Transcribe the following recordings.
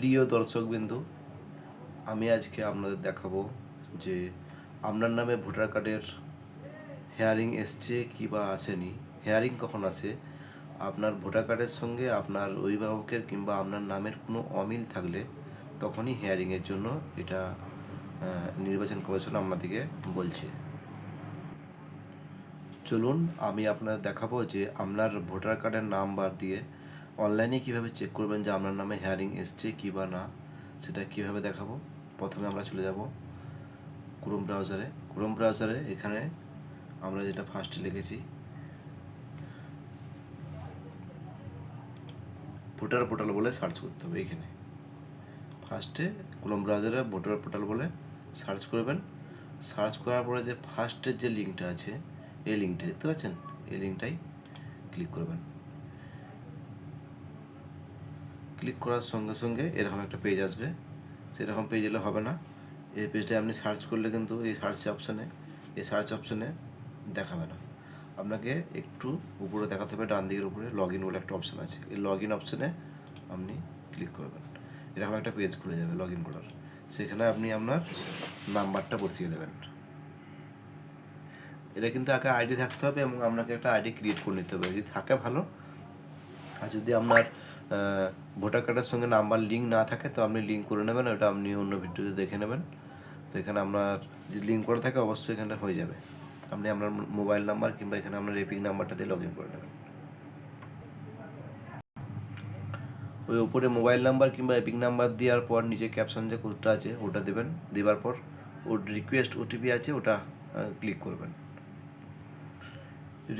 প্রিয় দর্শকবিন্দু, আমি আজকে আপনাদের দেখাবো যে আপনার নামে ভোটার কার্ডের হেয়ারিং এসছে কি বা আসেনি। হেয়ারিং কখন আসে আপনার ভোটার কার্ডের সঙ্গে আপনার অভিভাবকের কিংবা আপনার নামের কোনো অমিল থাকলে তখনই হেয়ারিংয়ের জন্য এটা নির্বাচন কমিশন আপনাদেরকে বলছে। চলুন, আমি আপনাদের দেখাবো যে আপনার ভোটার কার্ডের নাম্বার দিয়ে অনলাইনে কীভাবে চেক করবেন যে আপনার নামে হেয়ারিং এসছে কি বা না, সেটা কীভাবে দেখাবো? প্রথমে আমরা চলে যাব ক্রোম ব্রাউজারে ক্রোম ব্রাউজারে এখানে আমরা যেটা ফার্স্টে লিখেছি, ভোটার পোর্টাল বলে সার্চ করতে হবে এখানে। ফার্স্টে ক্রোম ব্রাউজারে ভোটার পোর্টাল বলে সার্চ করবেন। সার্চ করার পরে যে ফার্স্টের যে লিঙ্কটা আছে, এই লিঙ্কটা দেখতে পাচ্ছেন? এই লিঙ্কটাই ক্লিক করবেন। ক্লিক করার সঙ্গে সঙ্গে এরকম একটা পেজ আসবে। সেরকম পেজ এলে হবে না। এই পেজটায় আপনি সার্চ করলে কিন্তু এই সার্চ অপশানে এই সার্চ অপশানে দেখাবে না। আপনাকে একটু উপরে দেখাতে হবে, ডান দিকের উপরে লগ ইন বলে একটা অপশান আছে। এই লগ ইন অপশানে আপনি ক্লিক করবেন। এরকম একটা পেজ খুলে যাবে লগ ইন করার। সেখানে আপনি আপনার নাম্বারটা বসিয়ে দেবেন। এটা কিন্তু আগে আইডি থাকতে হবে এবং আপনাকে একটা আইডি ক্রিয়েট করে নিতে হবে। যদি থাকে ভালো, আর যদি আপনার ভোটার কার্ডের সঙ্গে নাম্বার লিঙ্ক না থাকে, তো আপনি লিঙ্ক করে নেবেন, ওটা আপনি অন্য ভিডিওতে দেখে নেবেন। তো এখানে আপনার যে লিঙ্ক করা থাকে, অবশ্যই এখানে হয়ে যাবে। আপনি আপনার মোবাইল নাম্বার কিংবা এখানে আপনার এপিক নাম্বারটা দিয়ে লগ ইন করে নেবেন। ওই ওপরে মোবাইল নাম্বার কিংবা এপিক নাম্বার দেওয়ার পর নিচে ক্যাপশন যে কোডটা আছে, ওটা দেবেন। দেওয়ার পর ওর রিকোয়েস্ট ওটিপি আছে, ওটা ক্লিক করবেন।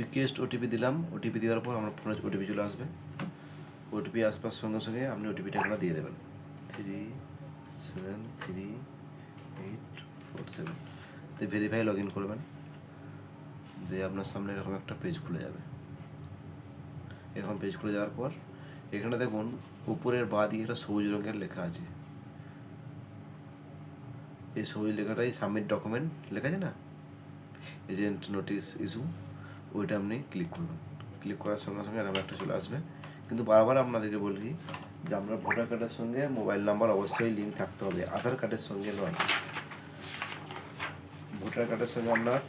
রিকোয়েস্ট ওটিপি দিলাম ওটিপি দেওয়ার পর আমার ফোনে ওটিপি চলে আসবে। ওটিপি আসবার সঙ্গে সঙ্গে আপনি ওটিপিটা এখানে দিয়ে দেবেন। Three seven three eight four seven দিয়ে ভেরিফাই লগ ইন করবেন। দিয়ে আপনার সামনে এরকম একটা পেজ খুলে যাবে। এরকম পেজ খুলে যাওয়ার পর এখানে দেখুন, উপরের বা দিকে একটা সবুজ রঙের লেখা আছে। এই সবুজ লেখাটাই সাবমিট ডকুমেন্ট লেখা আছে না? এজেন্ট নোটিশ ইস্যু ওইটা আপনি ক্লিক করবেন। ক্লিক করার সঙ্গে সঙ্গে এরকম একটা চলে আসবে। কিন্তু বারবার আপনাদেরকে বলি যে আপনার ভোটার কার্ডের সঙ্গে মোবাইল নাম্বার অবশ্যই লিঙ্ক থাকতে হবে আধার কার্ডের সঙ্গে নয়। ভোটার কার্ডের সঙ্গে আপনার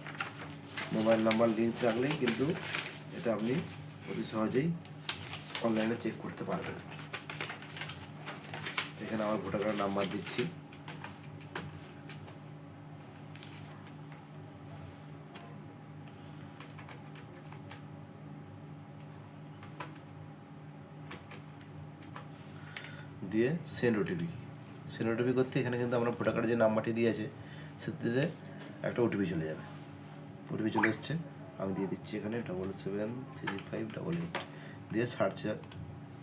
মোবাইল নাম্বার লিঙ্ক রাখলেই কিন্তু এটা আপনি অতি সহজেই অনলাইনে চেক করতে পারবেন। এখানে আমার ভোটার কার্ড নাম্বার দিচ্ছি। দিয়ে সেন্ড ওটিপি সেন্ড ওটিপি করতে এখানে কিন্তু আমরা ভোটার কার্ডে যে নাম্বারটি দিয়েছে সেটিতে একটা ওটিপি চলে যাবে। ওটিপি চলে এসছে, আমি দিয়ে দিচ্ছি এখানে double seven three five double eight দিয়ে সার্চে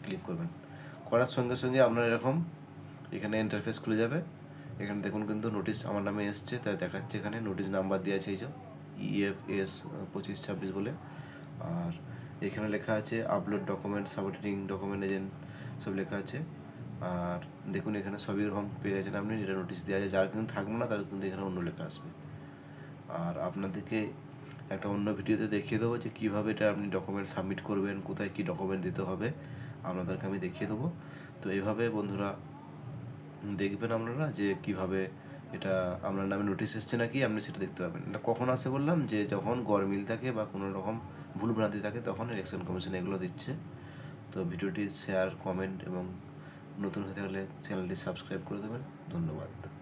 ক্লিক করবেন। করার সঙ্গে সঙ্গে আপনার এরকম এখানে ইন্টারফেস খুলে যাবে। এখানে দেখুন কিন্তু নোটিশ আমার নামে এসছে, তাই দেখাচ্ছে এখানে নোটিশ নাম্বার দেওয়া আছে এই যে ইএফএস পঁচিশ ছাব্বিশ বলে। আর এখানে লেখা আছে upload document submitting document agent, সব লেখা আছে। আর দেখুন, এখানে সবই রকম পেয়ে গেছেন আপনি এটা নোটিশ দেওয়া আছে। যারা কিন্তু থাকবে না, তার কিন্তু এখানে অন্য লেখা আসবে। আর আপনাদেরকে একটা অন্য ভিডিওতে দেখিয়ে দেবো যে কীভাবে এটা আপনি ডকুমেন্ট সাবমিট করবেন, কোথায় কী ডকুমেন্ট দিতে হবে। আপনাদেরকে আমি দেখিয়ে দেবো। তো এইভাবে বন্ধুরা, দেখবেন আপনারা যে কীভাবে এটা আপনার নামে নোটিশ এসছে নাকি, আপনি সেটা দেখতে পাবেন। এটা কখন আসে বললাম যে যখন গরমিল থাকে বা কোনো রকম ভুলভ্রান্তি থাকে, তখন ইলেকশন কমিশন এগুলো দিচ্ছে। তো ভিডিওটি শেয়ার কমেন্ট এবং নতুন হতে হলে চ্যানেলটি সাবস্ক্রাইব করে দেবেন। ধন্যবাদ।